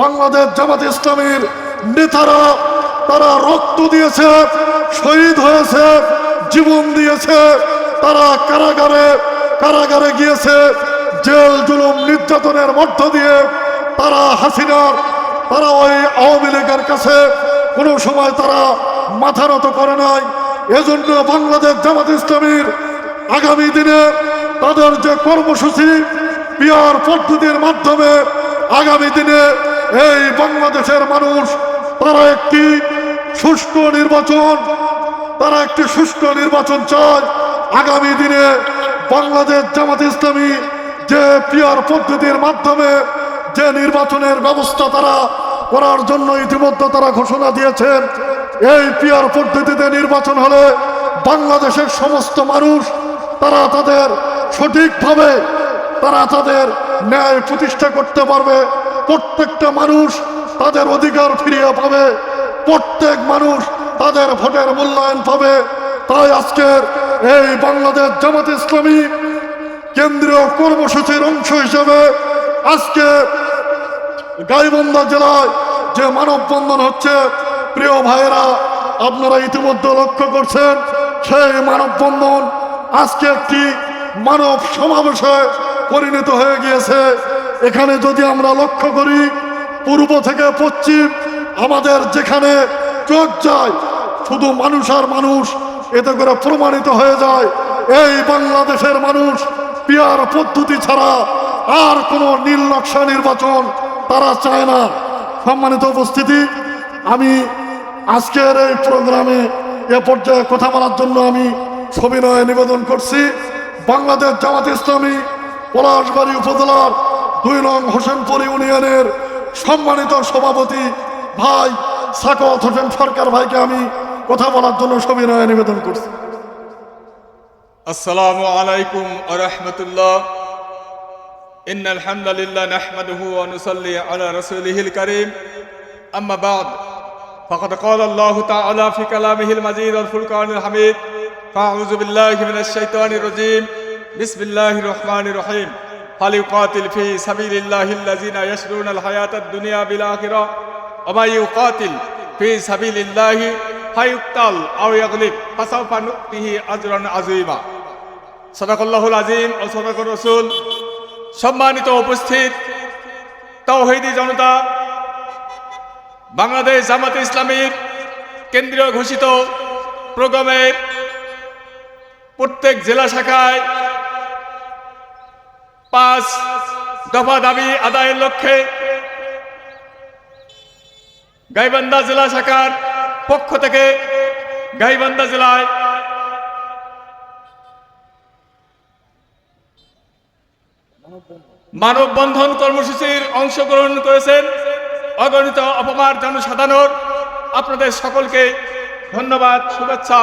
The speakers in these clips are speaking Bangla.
বাংলাদেশ জামাত ইসলামীর নেতারা, তারা রক্ত দিয়েছে, শহীদ হয়েছে, জীবন দিয়েছে, তারা কারাগারে কারাগারে গিয়েছে, জেল জুলুম নির্যাতনের মধ্য দিয়ে তারা হাসিনার, তারা ওই আওয়ামী লীগের কাছে কোনো সময় তারা মাথা নত করে নাই। এজন্য বাংলাদেশ জামাত ইসলামীর আগামী দিনে তাদের যে কর্মসূচি, পিয়ার পদ্ধতির মাধ্যমে আগামী দিনে এই বাংলাদেশের মানুষ, তারা একটি সুষ্ঠু নির্বাচন, তারা একটি সুষ্ঠু নির্বাচন চায়। আগামী দিনে বাংলাদেশ জামাত ইসলামী যে পিয়ার পদ্ধতির মাধ্যমে যে নির্বাচনের ব্যবস্থা তারা করার জন্য ইতিমধ্যে তারা ঘোষণা দিয়েছেন, এই পিয়ার পদ্ধতিতে নির্বাচন হলে বাংলাদেশের সমস্ত মানুষ, তারা তাদের সঠিকভাবে, তারা তাদের ন্যায় প্রতিষ্ঠা করতে পারবে। প্রত্যেকটা মানুষ তাদের অধিকার ফিরিয়ে পাবে। প্রত্যেক মানুষ তাদের ভোটের মূল্যায়ন পাবে। তাই আজকের এই বাংলাদেশ জামাত ইসলামী কেন্দ্রীয় কর্মসূচির অংশ হিসেবে আজকে গাইবন্ধা জেলায় যে মানববন্ধন হচ্ছে, প্রিয় ভাইয়েরা, আপনারা ইতিমধ্যে লক্ষ্য করছেন, সেই মানববন্ধন আজকে একটি মানব সমাবেশে পরিণত হয়ে গিয়েছে। এখানে যদি আমরা লক্ষ্য করি, পূর্ব থেকে পশ্চিম, আমাদের যেখানে চোখ যায়, শুধু মানুষ আর মানুষ এতে করে প্রমাণিত হয়ে যায়, এই বাংলাদেশের মানুষ পিয়ার পদ্ধতি ছাড়া আর কোনো নীল নকশা নির্বাচন তারা চায় না। সম্মানিত উপস্থিতি, আমি আজকের এই প্রোগ্রামে এ পর্যায়ে কথা বলার জন্য আমি সবিনয়ে নিবেদন করছি। বাংলাদেশ জামাত ইসলামী পলাশবাড়ি উপজেলার দুই নং হোসেনপুর ইউনিয়নের সম্মানিত সভাপতি ভাই সাকত হোসেন সরকার ভাইকে আমি কথা বলার জন্য সবিনয়ে নিবেদন করছি السلام عليكم ورحمة الله إن الحمد لله نحمده ونصلي على رسوله الكريم أما بعد فقد قال الله تعالى في كلامه المجيد والفرقان الحميد فأعوذ بالله من الشيطان الرجيم বিসমিল্লাহ রহমান রহিম ফালিউকাতিল ফি সাবিলিল্লাহিল্লাযিনা ইয়াশরুনাল হায়াতাদ দুনিয়া বিল আখিরা ওয়া ইউকাতিল ফি সাবিলিল্লাহি ফায়ুক্তাল আও ইয়াগলিব, ফাসাউফা নুতিহি আজরান আযীমা। সাদাকাল্লাহুল আযীম ও সাদাকার রাসূল, সম্মানিত উপস্থিত তাওহীদি জনতা, বাংলাদেশ জামাতে ইসলামীর কেন্দ্রীয় ঘোষিত প্রোগ্রামের প্রত্যেক জেলা শাখায় পাঁচ দফা দাবি আদায়ের লক্ষ্যে গাইবান্ধা জেলা শাখার পক্ষ থেকে গাইবান্ধা জেলায় মানববন্ধন কর্মসূচির অংশগ্রহণ করেছেন অগণিত অপমার জনসাধারণ। আপনাদের সকলকে ধন্যবাদ, শুভেচ্ছা।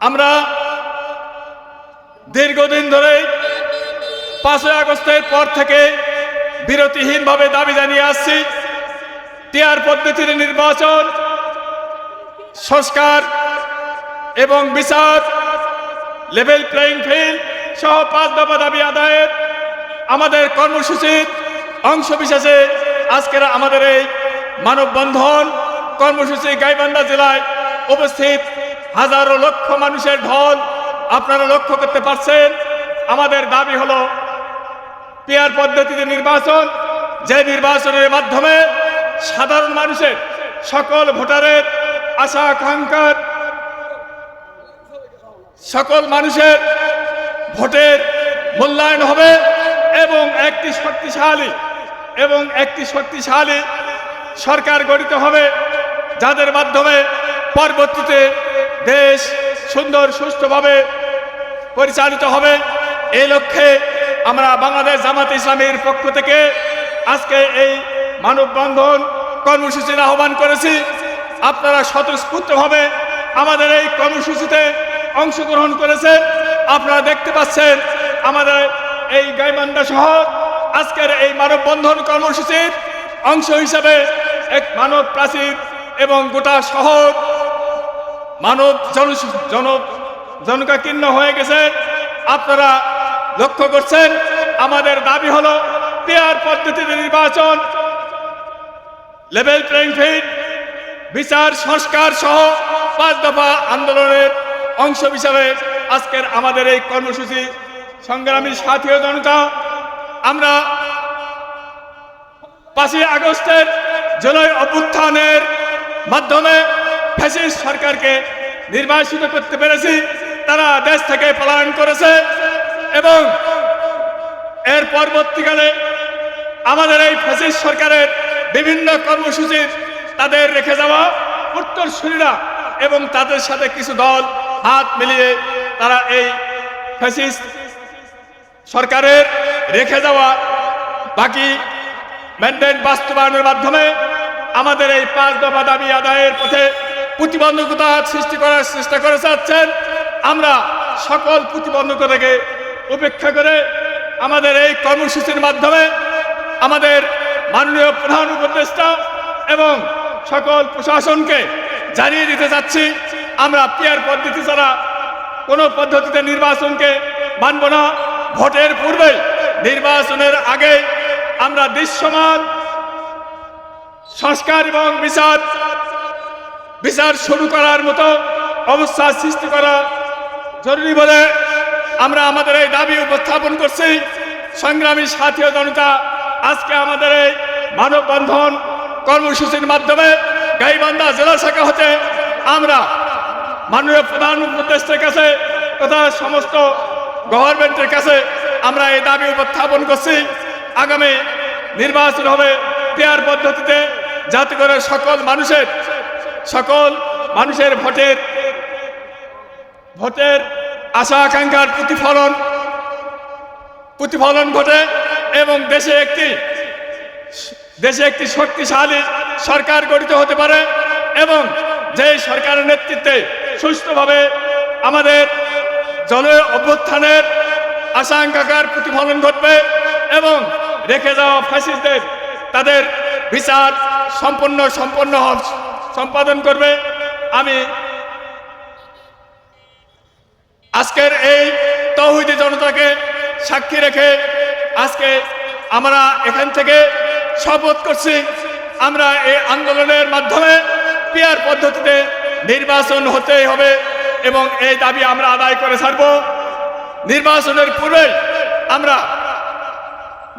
আমরা দীর্ঘদিন ধরে পাঁচই আগস্টের পর থেকে বিরতিহীনভাবে দাবি জানিয়ে আসছি, টিআর পদ্ধতির নির্বাচন, সংস্কার এবং বিচার লেভেল প্লেইং ফিল্ড সহ পাঁচ দফা দাবি আদায়ের আমাদের কর্মসূচির অংশ বিশেষে আজকের আমাদের এই মানববন্ধন কর্মসূচি গাইবান্ধা জেলায় উপস্থিত হাজারো লক্ষ মানুষের ঢল আপনারা লক্ষ্য করতে পারছেন। আমাদের দাবি হলো পেয়ার পদ্ধতিতে নির্বাচন, যে নির্বাচনের মাধ্যমে সাধারণ মানুষের সকল ভোটারের আশা, আকাঙ্ক্ষার সকল মানুষের ভোটের মূল্যায়ন হবে এবং একটি শক্তিশালী এবং একটি শক্তিশালী সরকার গঠিত হবে, যাদের মাধ্যমে পরবর্তীতে দেশ সুন্দর সুস্থভাবে পরিচালিত হবে। এই লক্ষ্যে আমরা বাংলাদেশ জামাত ইসলামের পক্ষ থেকে আজকে এই মানববন্ধন কর্মসূচির আহ্বান করেছি। আপনারা স্বতঃস্ফূর্তভাবে আমাদের এই কর্মসূচিতে অংশগ্রহণ করেছে। আপনারা দেখতে পাচ্ছেন আমাদের এই গাইবান্ধা সহ আজকের এই মানববন্ধন কর্মসূচির অংশ হিসাবে এক মানব প্রাচীর এবং গোটা শহর মানব জন জন, জনকাকীর্ণ হয়ে গেছে। আপনারা লক্ষ্য করছেন, আমাদের দাবি হলো পেয়ার পদ্ধতিতে নির্বাচন লেভেল প্লেইং ফিল্ড বিচার, সংস্কার সহ পাঁচ দফা আন্দোলনের অংশ হিসাবে আজকের আমাদের এই কর্মসূচি। সংগ্রামী সাথী জনতা, আমরা পাঁচই আগস্টের জুলাই অভ্যুত্থানের মাধ্যমে ফ্যাসিস্ট সরকারকে নির্বাসিত করতে পেরেছি। তারা দেশ থেকে পলায়ন করেছে। এবং এর পরবর্তীকালে আমাদের এই ফ্যাসিস্ট সরকারের বিভিন্ন কর্মসূচির তাদের রেখে যাওয়া উত্তরসূরিরা এবং তাদের সাথে কিছু দল হাত মিলিয়ে তারা এই ফ্যাসিস্ট সরকারের রেখে যাওয়া বাকি ম্যান্ডেট বাস্তবায়নের মাধ্যমে আমাদের এই পাঁচ দফা দাবি আদায়ের পথে প্রতিবন্ধকতা সৃষ্টি করার চেষ্টা করে যাচ্ছেন। আমরা সকল প্রতিবন্ধকতাকে উপেক্ষা করে আমাদের এই কর্মসূচির মাধ্যমে আমাদের মাননীয় প্রধান উপদেষ্টা এবং সকল প্রশাসনকে জানিয়ে দিতে চাচ্ছি, আমরা পিয়ার পদ্ধতি ছাড়া কোনো পদ্ধতিতে নির্বাচনকে মানব না। ভোটের পূর্বে নির্বাচনের আগে আমরা দৃশ্যমান সংস্কার এবং বিচার বিচার শুরু করার মতো অবস্থা সৃষ্টি করা জরুরি বলে আমরা আমাদের এই দাবি উপস্থাপন করছি। সংগ্রামী সাথী ও জনতা, আজকে আমাদের এই মানববন্ধন কর্মসূচির মাধ্যমে গাইবান্ধা জেলা শাখা হতে আমরা মাননীয় প্রধান উপদেষ্টার কাছে তথা সমস্ত গভর্নমেন্টের কাছে আমরা এই দাবি উপস্থাপন করছি। আগামী নির্বাচন হবে পেয়ার পদ্ধতিতে যাতে করে সকল মানুষের সকল মানুষের ভোটের ভোটের আশা আকাঙ্ক্ষার প্রতিফলন প্রতিফলন ঘটে এবং দেশে একটি দেশে একটি শক্তিশালী সরকার গঠিত হতে পারে এবং যে সরকারের নেতৃত্বে সুস্থভাবে আমাদের জলের অভ্যুত্থানের আশঙ্কাকার প্রতিফলন ঘটবে এবং রেখে যাওয়া ফ্যাসিস্টদের তাদের বিচার সম্পন্ন সম্পন্ন সম্পাদন করবে, আমি আজকের এই তৌহিদি জনতাকে সাক্ষী রেখে আজকে আমরা এখান থেকে শপথ করছি। আমরা এই আন্দোলনের মাধ্যমে পিয়ার পদ্ধতিতে নির্বাচন হতেই হবে এবং এই দাবি আমরা আদায় করে ছাড়ব। নির্বাচনের পূর্বে আমরা,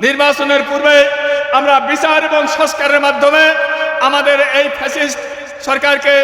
নির্বাচনের পূর্বে আমরা বিচার এবং সংস্কারের মাধ্যমে আমাদের এই ফ্যাসিস্ট সরকারকে